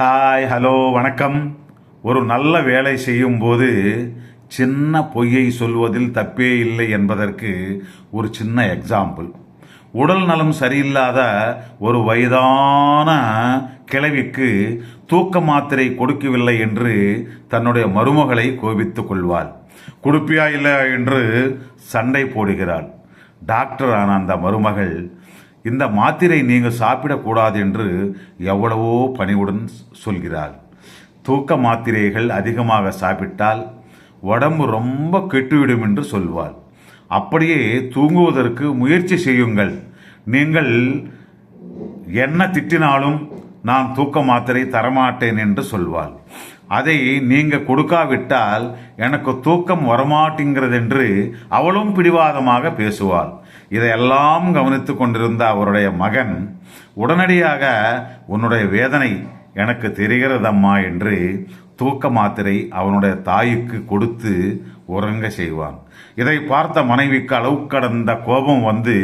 Hi hello வணக்கம். ஒரு நல்ல வேலை செய்யும்போது சின்ன பொய்யை சொல்வதில் தப்பே இல்லை என்பதற்கு ஒரு சின்ன எக்ஸாம்பிள் உடல் நலம் சரியில்லாத ஒரு வயதான கிழவிக்கு தூக்க மாத்திரை கொடுக்கவில்லை என்று தன்னுடைய மருமகளை கோபித்துக் கொள்வாள். கொடுப்பியா இல்லை என்று சண்டை போடுகிறாள். டாக்டர் ஆன அந்த மருமகள் இந்த மாத்திரை நீங்கள் சாப்பிடக்கூடாது என்று எவ்வளவோ பணிவுடன் சொல்கிறாள். தூக்க மாத்திரைகள் அதிகமாக சாப்பிட்டால் உடம்பு ரொம்ப கெட்டுவிடும் என்று சொல்வாள். அப்படியே தூங்குவதற்கு முயற்சி செய்யுங்கள். நீங்கள் என்ன திட்டினாலும் நான் தூக்க மாத்திரை தரமாட்டேன் என்று சொல்வாள். அதை நீங்க கொடுக்காவிட்டால் எனக்கு தூக்கம் வரமாட்டேங்கிறதென்று அவளும் பிடிவாதமாக பேசுவாள். இதையெல்லாம் கவனித்து கொண்டிருந்த அவருடைய மகன் உடனடியாக உன்னுடைய வேதனை எனக்கு தெரிகிறதம்மா என்று தூக்க மாத்திரை அவனுடைய தாய்க்கு கொடுத்து உறங்க செய்வான். இதை பார்த்த மனைவிக்கு அளவு கடந்த கோபம் வந்து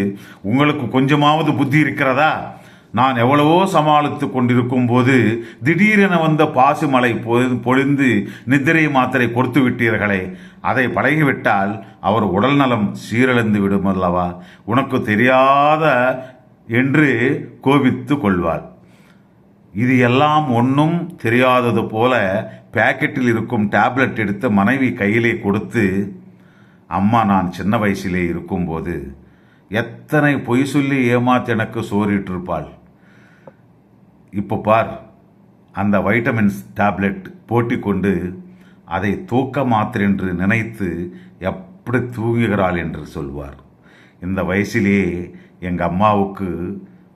உங்களுக்கு கொஞ்சமாவது புத்தி இருக்கிறதா? நான் எவ்வளவோ சமாளித்து கொண்டிருக்கும் போது திடீரென வந்த பாசுமலை பொ- பொழிந்து நித்திரை மாத்திரை கொடுத்து விட்டீர்களே. அதை பழகிவிட்டால் அவர் உடல் நலம் சீரழிந்து விடும் அல்லவா? உனக்கு தெரியாத என்று கோபித்து கொள்வாள் இது எல்லாம் ஒன்றும் தெரியாதது போல பாக்கெட்டில் இருக்கும் டேப்லெட் எடுத்து மனைவி கையிலே கொடுத்து அம்மா நான் சின்ன வயசிலே இருக்கும்போது எத்தனை பொய் சொல்லி ஏமாத்தி எனக்கு சோறிட்டிருப்பாள். இப்போ பார் அந்த வைட்டமின்ஸ் டேப்லெட் போட்டி கொண்டு அதை தூக்க மாத்திரென்று நினைத்து எப்படி தூங்குகிறாள் என்று சொல்வார். இந்த வயசிலேயே எங்கள் அம்மாவுக்கு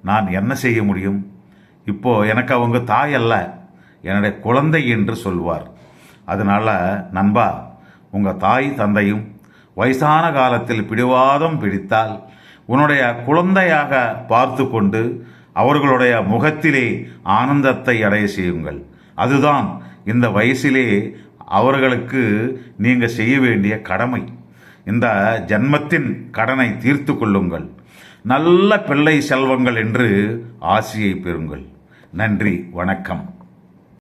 நான் என்ன செய்ய முடியும்? இப்போ எனக்கு அவங்க தாய் அல்ல என்னுடைய குழந்தை என்று சொல்வார். அதனால நண்பா உங்கள் தாய் தந்தையும் வயசான காலத்தில் பிடிவாதம் பிடித்தால் உன்னுடைய குழந்தையாக பார்த்து கொண்டு அவர்களுடைய முகத்திலே ஆனந்தத்தை அடைய செய்யுங்கள். அதுதான் இந்த வயசிலே அவர்களுக்கு நீங்கள் செய்ய வேண்டிய கடமை. இந்த ஜன்மத்தின் கடனை தீர்த்து கொள்ளுங்கள். நல்ல பிள்ளை செல்வங்கள் என்று ஆசியை பெறுங்கள். நன்றி வணக்கம்.